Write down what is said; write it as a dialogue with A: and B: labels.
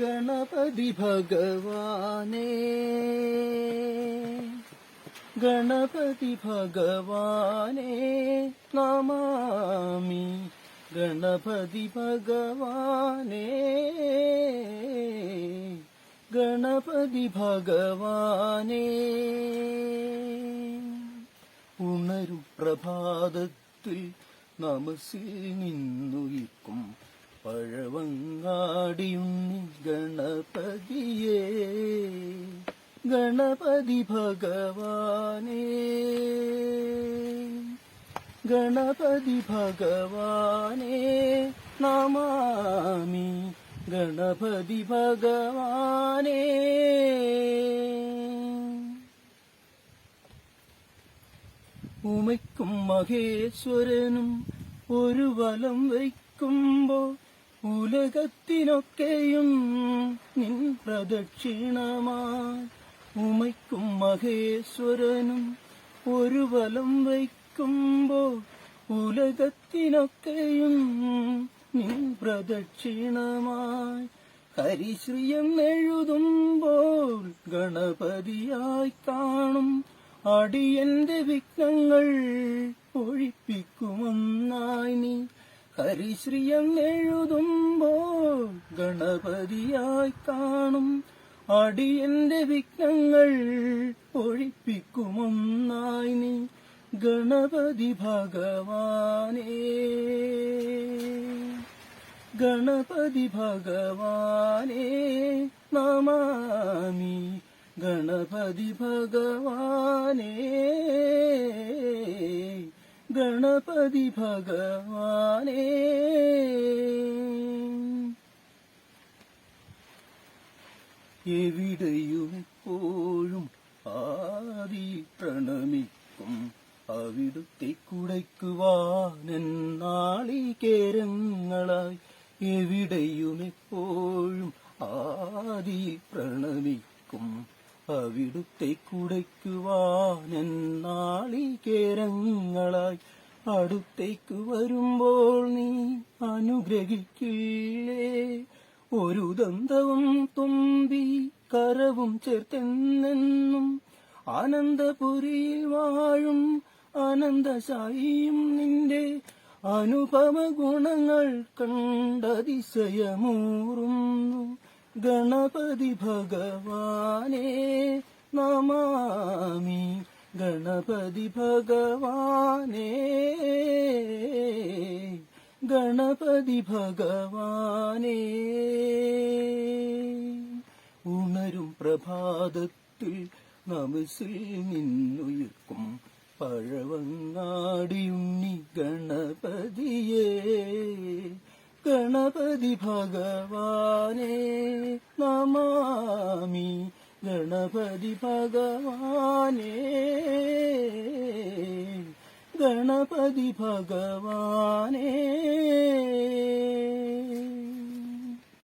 A: ഗണപതി ഭഗവാനേ ഗണപതി ഭഗവാനേ നമാമി. ഗണപതി ഭഗവാനേ ഗണപതി ഭഗവാനേ ഉണരു പ്രഭാതത്തിൽ നമസിൽ നിന്നുയിക്കും. പഴവങ്ങാടിയുണ്ണി ഗണപതിയേ ഗണപതി ഭഗവാനേ. ഗണപതി ഭഗവാനേ നമാമി ഗണപതി ഭഗവാനേ. ഉമയ്ക്കും മഹേശ്വരനും ഒരു വലം വയ്ക്കുമ്പോ ഉലകത്തിനൊക്കെയും നിൻ പ്രദക്ഷിണമായി. ഉമയ്ക്കും മഹേശ്വരനും ഒരു വലം വയ്ക്കുമ്പോ ഉലകത്തിനൊക്കെയും നിൻ പ്രദക്ഷിണമായി. ഹരിശ്രീയം എഴുതുമ്പോൾ ഗണപതിയായി കാണും. അടിയന്റെ വിഘ്നങ്ങൾ ഒഴിപ്പിക്കുമെന്നായി നീ ഹരിശ്രീയം എഴുതുമ്പോൾ ഗണപതിയായി കാണും. അടിയന്റെ വിഘ്നങ്ങൾ ഒഴിപ്പിക്കുമൊന്നായി നീ ഗണപതി ഭഗവാനേ. ഗണപതി ഭഗവാനേ നമാമി. ഗണപതി ഭഗവാനേ. ഗണപതി ഭഗവാനേ എവിടെയും എപ്പോഴും ആദി പ്രണമിക്കും. അവിടുത്തെ കുടയ്ക്കുവാനെന്നാളികേരങ്ങളായി നാളികേരങ്ങളായി എവിടെയും എപ്പോഴും ആദി പ്രണമിക്കും. അവിടുത്തെ കുടയ്ക്കുവാനൻ നാളികേരങ്ങളായി അടുത്തേക്ക് വരുമ്പോൾ നീ അനുഗ്രഹിക്കില്ലേ? ഒരു ദന്തവും തുമ്പി കരവും ചേർത്തെന്നെന്നും ആനന്ദപുരിയിൽ വാഴും ആനന്ദശായിയും നിന്റെ അനുപമ ഗുണങ്ങൾ കണ്ടതിശയമൂറുന്നു. ഗണപതി ഭഗവാനേ നമാമി. ഗണപതി ഭഗവാനേ ഗണപതി ഭഗവാനേ ഉണരും പ്രഭാതത്തിൽ നമസിൽ നിന്നുയർക്കും പഴവങ്ങാടിയുണ്ണി ഗണപതിയേ. ഗണപതി ഭഗവാനേ നമാമി ഗണപതി ഭഗവാനേ ഗണപതി ഭഗവാനേ.